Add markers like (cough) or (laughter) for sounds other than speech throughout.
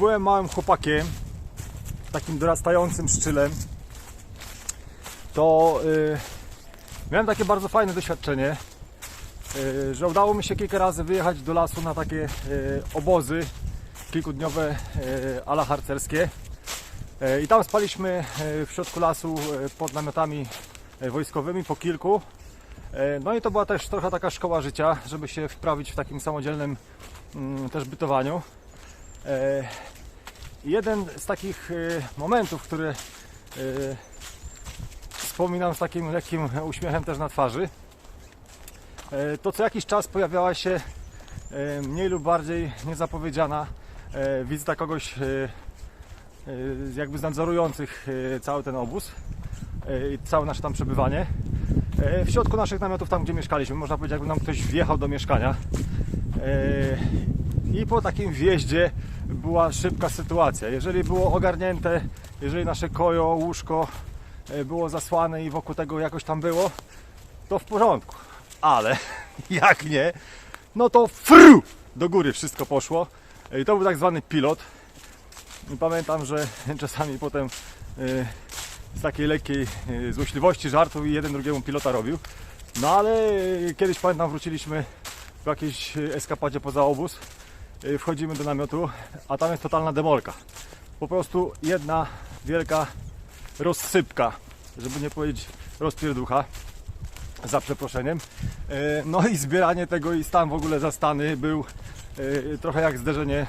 Byłem małym chłopakiem, takim dorastającym szczylem, to y, miałem takie bardzo fajne doświadczenie, y, że udało mi się kilka razy wyjechać do lasu na takie y, obozy kilkudniowe y, ala harcerskie. Y, I tam spaliśmy y, w środku lasu y, pod namiotami y, wojskowymi po kilku. E, No i to była też trochę taka szkoła życia, żeby się wprawić w takim samodzielnym mm, też bytowaniu. E, Jeden z takich e, momentów, który e, wspominam z takim lekkim uśmiechem też na twarzy, e, to co jakiś czas pojawiała się mniej lub bardziej niezapowiedziana wizyta kogoś jakby z nadzorujących cały ten obóz i całe nasze tam przebywanie. W środku naszych namiotów, tam gdzie mieszkaliśmy, można powiedzieć, jakby nam ktoś wjechał do mieszkania. I po takim wjeździe była szybka sytuacja. Jeżeli było ogarnięte, jeżeli nasze kojo, łóżko e, było zasłane i wokół tego jakoś tam było, to w porządku. Ale (laughs) jak nie, no to fru! Do góry wszystko poszło. E, I to był tak zwany pilot. I pamiętam, że (laughs) czasami potem e, z takiej lekkiej złośliwości, żartu i jeden drugiemu pilota robił. No ale kiedyś pamiętam wróciliśmy w jakiejś eskapadzie poza obóz. E, Wchodzimy do namiotu, a tam jest totalna demolka. Po prostu jedna wielka rozsypka, żeby nie powiedzieć rozpierducha, za przeproszeniem. E, No i zbieranie tego i stan w ogóle zastany był e, trochę jak zderzenie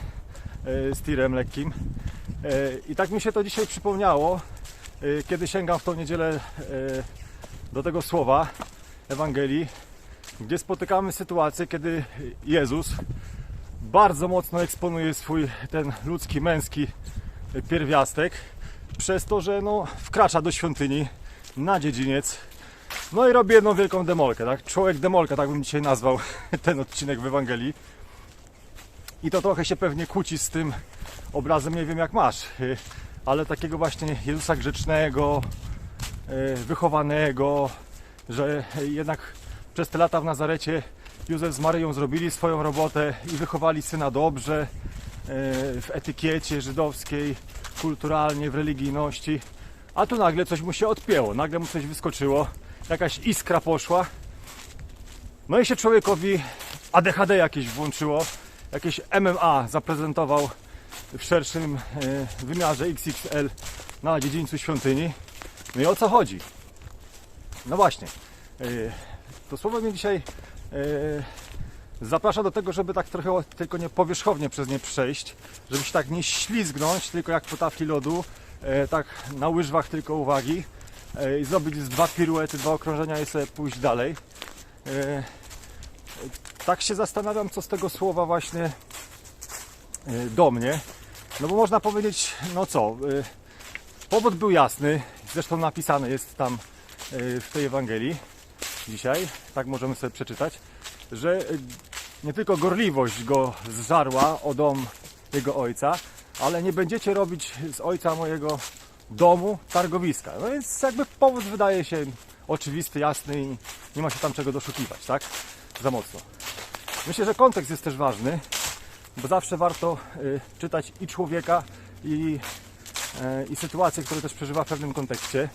z tirem lekkim. I tak mi się to dzisiaj przypomniało, kiedy sięgam w tą niedzielę do tego słowa Ewangelii, gdzie spotykamy sytuację, kiedy Jezus bardzo mocno eksponuje swój ten ludzki, męski pierwiastek przez to, że no, wkracza do świątyni na dziedziniec no i robi jedną wielką demolkę, tak? Człowiek demolka, tak bym dzisiaj nazwał (laughs) ten odcinek w Ewangelii. I to trochę się pewnie kłóci z tym obrazem, nie wiem jak masz, y, ale takiego właśnie Jezusa grzecznego, y, wychowanego, że jednak przez te lata w Nazarecie Józef z Maryją zrobili swoją robotę i wychowali syna dobrze y, w etykiecie żydowskiej, kulturalnie, w religijności. A tu nagle coś mu się odpięło, nagle mu coś wyskoczyło, jakaś iskra poszła. No i się człowiekowi ADHD jakieś włączyło, jakieś MMA zaprezentował w szerszym e, wymiarze XXL na dziedzińcu świątyni. No i o co chodzi? No właśnie, e, to słowo mnie dzisiaj e, zaprasza do tego, żeby tak trochę tylko nie powierzchownie przez nie przejść, żeby się tak nie ślizgnąć, tylko jak po tafli lodu, e, tak na łyżwach tylko uwagi e, i zrobić z dwa piruety, dwa okrążenia i sobie pójść dalej. Tak się zastanawiam, co z tego słowa właśnie do mnie. No bo można powiedzieć, no co, powód był jasny, zresztą napisany jest tam w tej Ewangelii dzisiaj, tak możemy sobie przeczytać, że e, nie tylko gorliwość go zżarła o dom jego ojca, ale nie będziecie robić z ojca mojego domu targowiska. No więc jakby powód wydaje się oczywisty, jasny i nie ma się tam czego doszukiwać, tak? Za mocno. Myślę, że kontekst jest też ważny, bo zawsze warto y, czytać i człowieka, i, e, i sytuacje, które też przeżywa w pewnym kontekście,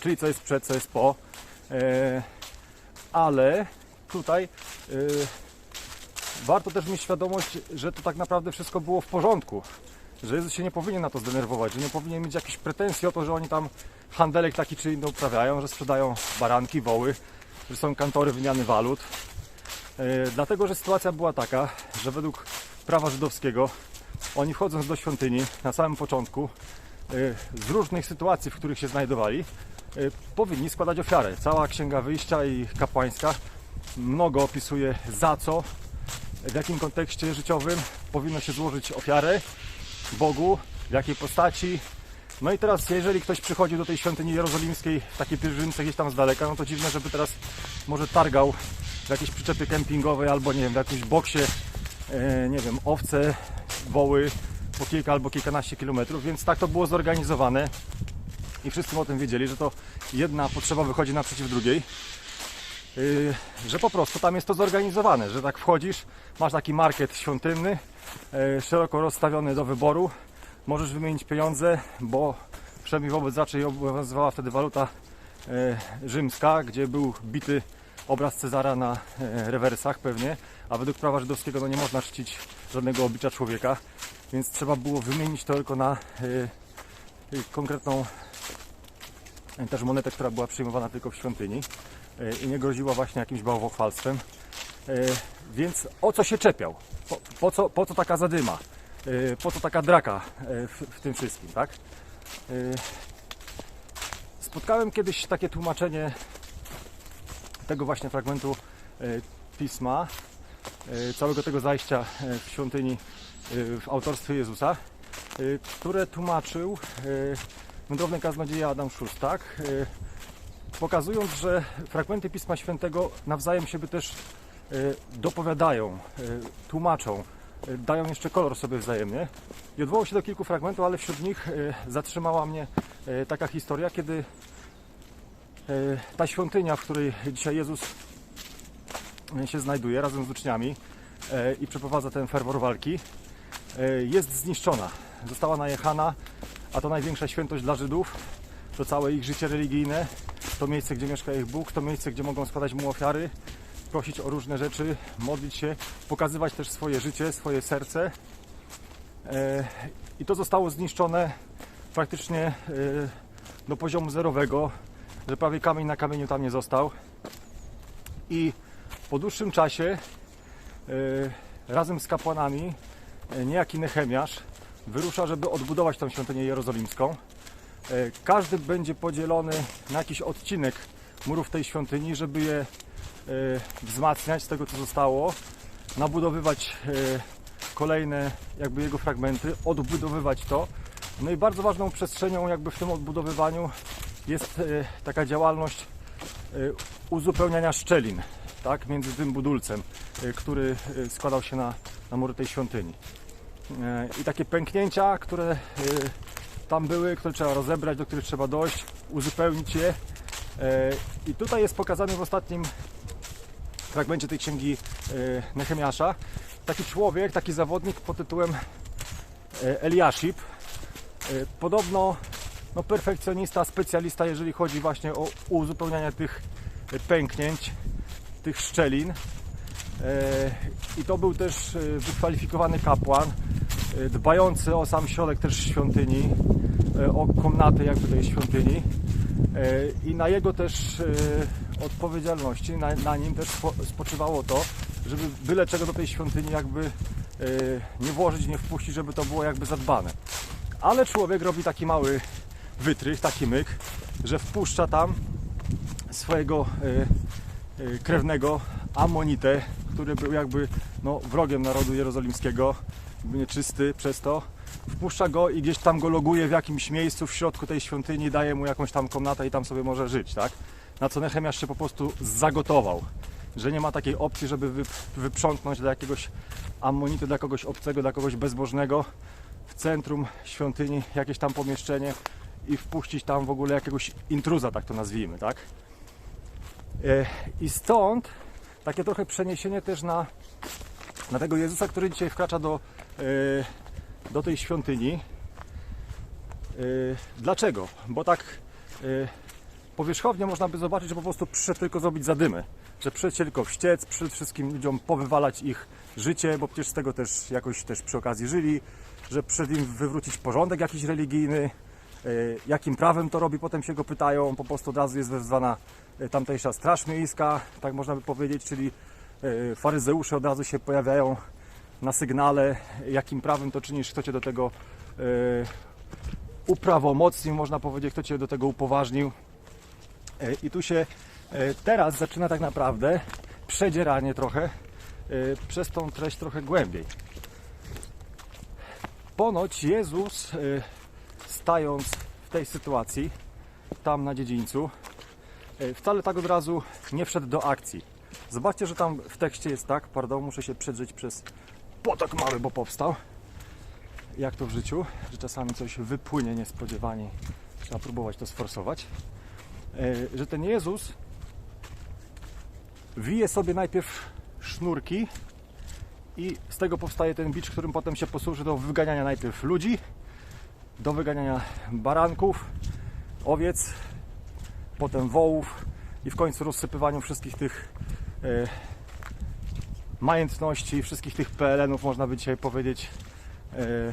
czyli co jest przed, co jest po. E, ale tutaj y, warto też mieć świadomość, że to tak naprawdę wszystko było w porządku. Że Jezus się nie powinien na to zdenerwować, że nie powinien mieć jakichś pretensji o to, że oni tam handelek taki czy inny uprawiają, że sprzedają baranki, woły, że są kantory wymiany walut. E, Dlatego, że sytuacja była taka, że według prawa żydowskiego oni wchodząc do świątyni na samym początku e, z różnych sytuacji, w których się znajdowali, e, powinni składać ofiarę. Cała księga wyjścia i kapłańska mnogo opisuje za co, w jakim kontekście życiowym powinno się złożyć ofiarę Bogu, w jakiej postaci. No i teraz, jeżeli ktoś przychodzi do tej świątyni jerozolimskiej w takiej pielgrzymce gdzieś tam z daleka, no to dziwne, żeby teraz może targał w jakiejś przyczepie kempingowej albo nie wiem, w jakimś boksie, e, nie wiem, owce, woły po kilka albo kilkanaście kilometrów, więc tak to było zorganizowane. I wszyscy o tym wiedzieli, że to jedna potrzeba wychodzi naprzeciw drugiej. y, że po prostu tam jest to zorganizowane, że tak wchodzisz, masz taki market świątynny, y, szeroko rozstawiony do wyboru, możesz wymienić pieniądze, bo przynajmniej wobec raczej obowiązywała wtedy waluta y, rzymska, gdzie był bity obraz Cezara na e, rewersach pewnie, a według prawa żydowskiego no nie można czcić żadnego oblicza człowieka, więc trzeba było wymienić to tylko na y, y, konkretną y, też monetę, która była przyjmowana tylko w świątyni i nie groziła właśnie jakimś bałwochwalstwem. Więc o co się czepiał? Po, po, co, po co taka zadyma? Po co taka draka w, w tym wszystkim, tak? Spotkałem kiedyś takie tłumaczenie tego właśnie fragmentu pisma, całego tego zajścia y, w świątyni y, w autorstwie Jezusa, które tłumaczył wędrowny kaznodzieja Adam Szustak, pokazując, że fragmenty Pisma Świętego nawzajem siebie też dopowiadają, tłumaczą, dają jeszcze kolor sobie wzajemnie. I odwołał się do kilku fragmentów, ale wśród nich zatrzymała mnie taka historia, kiedy ta świątynia, w której dzisiaj Jezus się znajduje razem z uczniami y, i przeprowadza ten ferwor walki, y, jest zniszczona. Została najechana, a to największa świętość dla Żydów, to całe ich życie religijne, to miejsce, gdzie mieszka ich Bóg, to miejsce, gdzie mogą składać Mu ofiary, prosić o różne rzeczy, modlić się, pokazywać też swoje życie, swoje serce. E, I to zostało zniszczone praktycznie e, do poziomu zerowego, że prawie kamień na kamieniu tam nie został. I po dłuższym czasie e, razem z kapłanami e, niejaki Nehemiasz wyrusza, żeby odbudować tą świątynię jerozolimską. E, Każdy będzie podzielony na jakiś odcinek murów tej świątyni, żeby je wzmacniać z tego, co zostało, nabudowywać kolejne jakby jego fragmenty, odbudowywać to. No i bardzo ważną przestrzenią jakby w tym odbudowywaniu jest taka działalność uzupełniania szczelin, tak, między tym budulcem, e, który e, składał się na, na mury tej świątyni. E, I takie pęknięcia, które tam były, które trzeba rozebrać, do których trzeba dojść, uzupełnić je. I tutaj jest pokazany w ostatnim fragmencie tej księgi Nehemiasza taki człowiek, taki zawodnik pod tytułem Eliashib. Podobno no, perfekcjonista, specjalista, jeżeli chodzi właśnie o uzupełnianie tych pęknięć, tych szczelin. E, I to był też e, wykwalifikowany kapłan, e, dbający o sam środek też świątyni, o komnaty jakby tej świątyni. I na jego też odpowiedzialności, na, na nim też spo- spoczywało to, żeby byle czego do tej świątyni jakby nie włożyć, nie wpuścić, żeby to było jakby zadbane. Ale człowiek robi taki mały wytrych, taki myk, że wpuszcza tam swojego krewnego Amonite, który był jakby no, wrogiem narodu jerozolimskiego, nieczysty przez to. Wpuszcza go i gdzieś tam go loguje w jakimś miejscu w środku tej świątyni, daje mu jakąś tam komnatę i tam sobie może żyć, tak? Na co Nehemiasz się po prostu zagotował, że nie ma takiej opcji, żeby wy, wyprzątnąć dla jakiegoś Ammonity, dla kogoś obcego, dla kogoś bezbożnego w centrum świątyni jakieś tam pomieszczenie i wpuścić tam w ogóle jakiegoś intruza, tak to nazwijmy, tak? E, I stąd takie trochę przeniesienie też na, na tego Jezusa, który dzisiaj wkracza do, e, do tej świątyni. E, Dlaczego? Bo tak powierzchownie można by zobaczyć, że po prostu przyszedł tylko zrobić zadymę. Że przyszedł tylko wściec, przyszedł wszystkim ludziom powywalać ich życie, bo przecież z tego też jakoś też przy okazji żyli, że przyszedł im wywrócić porządek jakiś religijny, jakim prawem to robi, potem się go pytają, po prostu od razu jest wezwana e, tamtejsza straż miejska, tak można by powiedzieć, czyli e, faryzeusze od razu się pojawiają na sygnale, jakim prawem to czynisz, kto cię do tego e, uprawomocnił, można powiedzieć, kto cię do tego upoważnił. E, I tu się e, teraz zaczyna tak naprawdę przedzieranie trochę e, przez tą treść trochę głębiej. Ponoć Jezus e, stając w tej sytuacji, tam na dziedzińcu, e, wcale tak od razu nie wszedł do akcji. Zobaczcie, że tam w tekście jest tak, pardon, muszę się przedrzeć przez potok mały, bo powstał. Jak to w życiu, że czasami coś wypłynie niespodziewanie, trzeba próbować to sforsować. E, Że ten Jezus wije sobie najpierw sznurki i z tego powstaje ten bicz, którym potem się posłuży do wyganiania najpierw ludzi, do wyganiania baranków, owiec, potem wołów i w końcu rozsypywaniu wszystkich tych e, majątności, wszystkich tych PLN-ów, można by dzisiaj powiedzieć, e,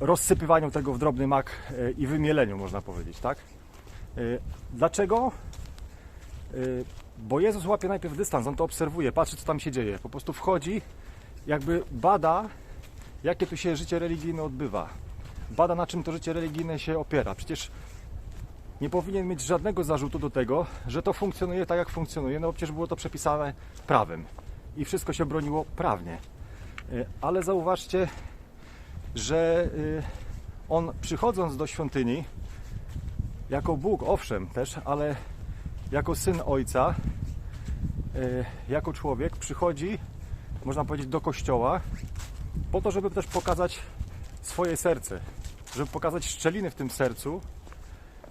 rozsypywaniu tego w drobny mak e, i wymieleniu, można powiedzieć, tak? E, Dlaczego? E, Bo Jezus łapie najpierw dystans, on to obserwuje, patrzy co tam się dzieje. Po prostu wchodzi, jakby bada, jakie tu się życie religijne odbywa. Bada na czym to życie religijne się opiera. Przecież nie powinien mieć żadnego zarzutu do tego, że to funkcjonuje tak jak funkcjonuje, no przecież było to przepisane prawem i wszystko się broniło prawnie. E, Ale zauważcie, że y, on przychodząc do świątyni, jako Bóg, owszem, też, ale jako syn Ojca, y, jako człowiek, przychodzi, można powiedzieć, do kościoła, po to, żeby też pokazać swoje serce, żeby pokazać szczeliny w tym sercu,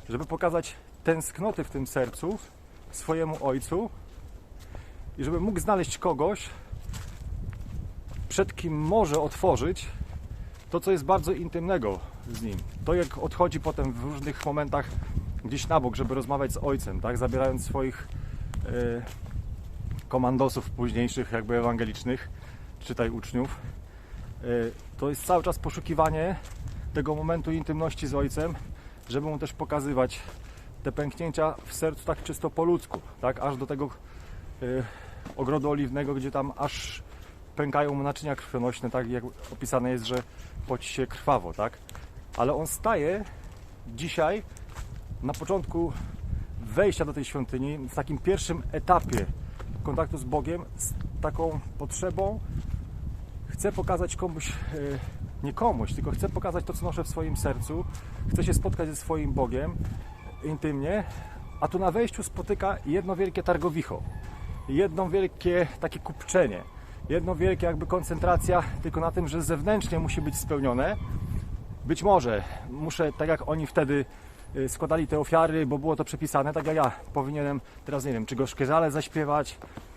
żeby pokazać tęsknoty w tym sercu swojemu Ojcu i żeby mógł znaleźć kogoś, przed kim może otworzyć to, co jest bardzo intymnego z nim. To, jak odchodzi potem w różnych momentach gdzieś na bok, żeby rozmawiać z ojcem, tak? zabierając swoich e, komandosów późniejszych, jakby ewangelicznych, czytaj uczniów. E, to jest cały czas poszukiwanie tego momentu intymności z ojcem, żeby mu też pokazywać te pęknięcia w sercu tak czysto po ludzku, tak? aż do tego e, ogrodu oliwnego, gdzie tam aż pękają mu naczynia krwionośne, tak jak opisane jest, że poci się krwawo, tak? Ale on staje dzisiaj na początku wejścia do tej świątyni, w takim pierwszym etapie kontaktu z Bogiem, z taką potrzebą, chce pokazać komuś, e, nie komuś, tylko chce pokazać to, co noszę w swoim sercu, chce się spotkać ze swoim Bogiem intymnie, a tu na wejściu spotyka jedno wielkie targowicho, jedno wielkie takie kupczenie, jedno wielkie jakby koncentracja tylko na tym, że zewnętrznie musi być spełnione. Być może muszę, tak jak oni wtedy y, składali te ofiary, bo było to przepisane, tak jak ja powinienem teraz, nie wiem, czy gorzkiezale zaśpiewać, yy,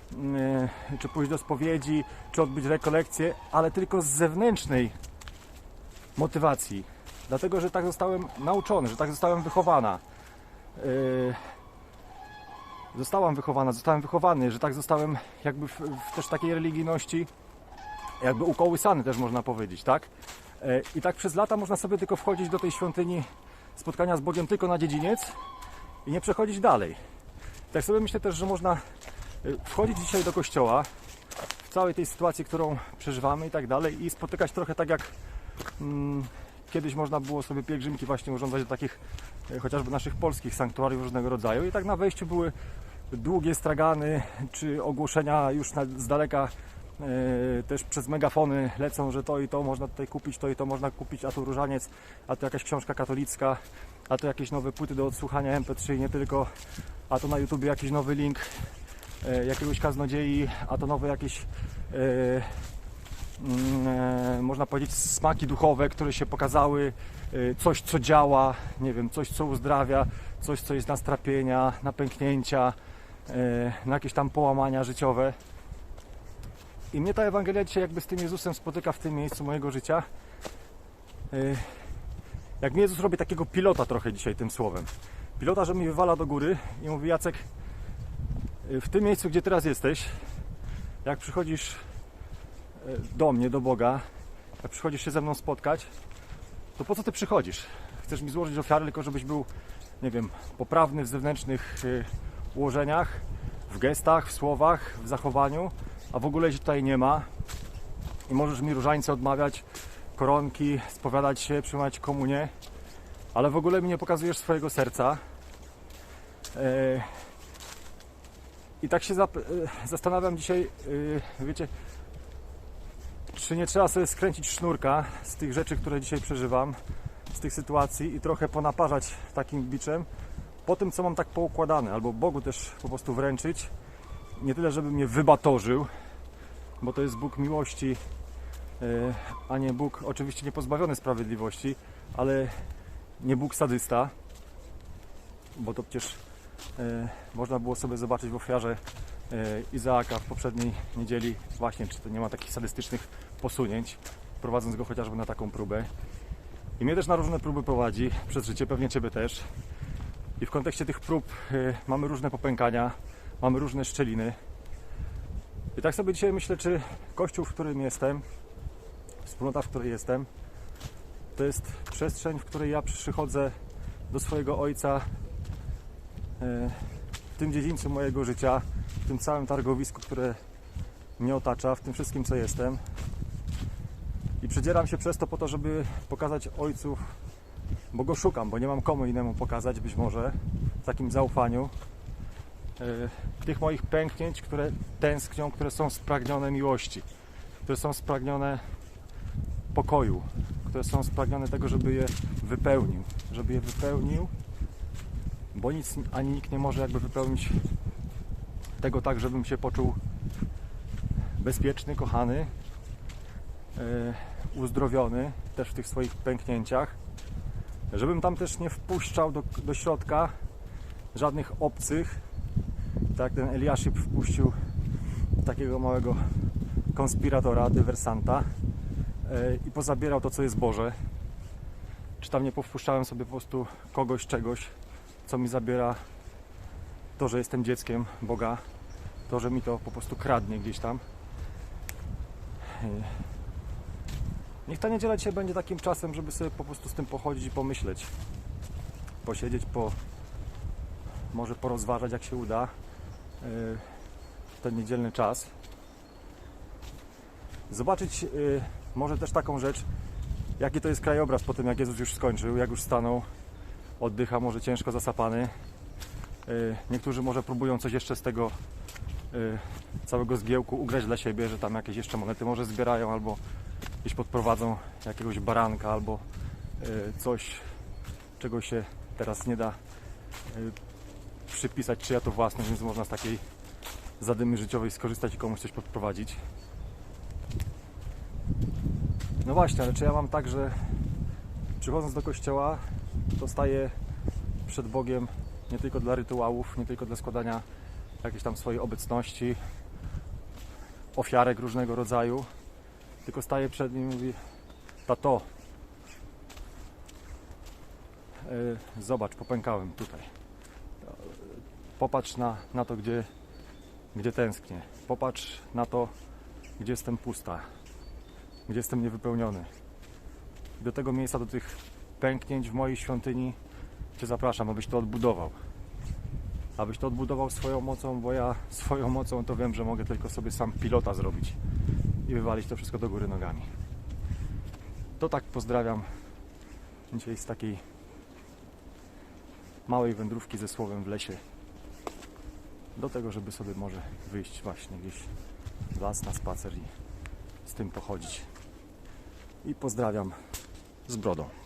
czy pójść do spowiedzi, czy odbyć rekolekcję, ale tylko z zewnętrznej motywacji. Dlatego, że tak zostałem nauczony, że tak zostałem wychowana. Yy, zostałam wychowana, zostałem wychowany, że tak zostałem jakby w, w też takiej religijności jakby ukołysany też można powiedzieć, tak? E, I tak przez lata można sobie tylko wchodzić do tej świątyni spotkania z Bogiem tylko na dziedziniec i nie przechodzić dalej. Tak sobie myślę też, że można e, wchodzić dzisiaj do kościoła w całej tej sytuacji, którą przeżywamy i tak dalej i spotykać trochę tak jak mm, kiedyś można było sobie pielgrzymki właśnie urządzać do takich e, chociażby naszych polskich sanktuariów różnego rodzaju. I tak na wejściu były długie stragany czy ogłoszenia już na, z daleka e, też przez megafony lecą, że to i to można tutaj kupić, to i to można kupić, a tu różaniec, a tu jakaś książka katolicka, a tu jakieś nowe płyty do odsłuchania MP3 i nie tylko, a to na YouTube jakiś nowy link jakiegoś kaznodziei, a to nowe jakieś e, mm, e, można powiedzieć smaki duchowe, które się pokazały, e, coś co działa, nie wiem, coś co uzdrawia, coś co jest na strapienia, na pęknięcia, e, na jakieś tam połamania życiowe. I mnie ta Ewangelia dzisiaj jakby z tym Jezusem spotyka w tym miejscu mojego życia. E, Jak mnie Jezus robi takiego pilota trochę dzisiaj tym słowem. Pilota, że mi wywala do góry i mówi Jacek, e, w tym miejscu, gdzie teraz jesteś, jak przychodzisz e, do mnie, do Boga, jak przychodzisz się ze mną spotkać, to po co ty przychodzisz? Chcesz mi złożyć ofiarę, tylko żebyś był, nie wiem, poprawny w zewnętrznych e, ułożeniach, w gestach, w słowach, w zachowaniu, a w ogóle się tutaj nie ma. I możesz mi różańce odmawiać, koronki, spowiadać się, przyjmować komunię, ale w ogóle mi nie pokazujesz swojego serca. E, I tak się e, zastanawiam dzisiaj, e, wiecie, czy nie trzeba sobie skręcić sznurka z tych rzeczy, które dzisiaj przeżywam, z tych sytuacji i trochę ponaparzać takim biczem po tym, co mam tak poukładane, albo Bogu też po prostu wręczyć. Nie tyle, żeby mnie wybatorzył, bo to jest Bóg miłości, e, a nie Bóg oczywiście nie pozbawiony sprawiedliwości, ale nie Bóg sadysta, bo to przecież można było sobie zobaczyć w ofiarze e, Izaaka w poprzedniej niedzieli właśnie, czy to nie ma takich sadystycznych posunięć, prowadząc go chociażby na taką próbę. I mnie też na różne próby prowadzi przez życie, pewnie Ciebie też. I w kontekście tych prób e, mamy różne popękania, mamy różne szczeliny. I tak sobie dzisiaj myślę, czy kościół, w którym jestem, wspólnota, w której jestem, to jest przestrzeń, w której ja przychodzę do swojego ojca e, w tym dziedzińcu mojego życia, w tym całym targowisku, które mnie otacza, w tym wszystkim, co jestem. I przedzieram się przez to po to, żeby pokazać ojców, bo go szukam, bo nie mam komu innemu pokazać, być może, w takim zaufaniu. e, Tych moich pęknięć, które tęsknią, które są spragnione miłości, które są spragnione pokoju, które są spragnione tego, żeby je wypełnił, żeby je wypełnił, bo nic ani nikt nie może jakby wypełnić tego tak, żebym się poczuł bezpieczny, kochany, e, uzdrowiony też w tych swoich pęknięciach, żebym tam też nie wpuszczał do, do środka żadnych obcych, tak ten Eliaszib wpuścił takiego małego konspiratora, dywersanta e, i pozabierał to, co jest Boże. Czy tam nie powpuszczałem sobie po prostu kogoś, czegoś, co mi zabiera to, że jestem dzieckiem Boga, to, że mi to po prostu kradnie gdzieś tam. E, Niech ta niedziela dzisiaj będzie takim czasem, żeby sobie po prostu z tym pochodzić i pomyśleć. Posiedzieć, po, może porozważać, jak się uda, e, ten niedzielny czas. Zobaczyć y, może też taką rzecz, jaki to jest krajobraz po tym, jak Jezus już skończył, jak już stanął, oddycha, może ciężko zasapany. Y, Niektórzy może próbują coś jeszcze z tego y, całego zgiełku ugrać dla siebie, że tam jakieś jeszcze monety może zbierają, albo gdzieś podprowadzą jakiegoś baranka, albo y, coś, czego się teraz nie da przypisać, czyja to własność, więc można z takiej zadymy życiowej skorzystać i komuś coś podprowadzić. No właśnie, ale czy ja mam tak, że przychodząc do kościoła, to staję przed Bogiem nie tylko dla rytuałów, nie tylko dla składania jakiejś tam swojej obecności, ofiarek różnego rodzaju, tylko staję przed nim i mówi tato, yy, zobacz, popękałem tutaj. Popatrz na, na to, gdzie, gdzie tęsknię. Popatrz na to, gdzie jestem pusta gdzie jestem niewypełniony. Do tego miejsca, do tych pęknięć w mojej świątyni Cię zapraszam, abyś to odbudował. Abyś to odbudował swoją mocą, bo ja swoją mocą to wiem, że mogę tylko sobie sam pilota zrobić i wywalić to wszystko do góry nogami. To tak pozdrawiam dzisiaj z takiej małej wędrówki ze słowem w lesie do tego, żeby sobie może wyjść właśnie gdzieś w las na spacer i z tym pochodzić. I pozdrawiam z brodą.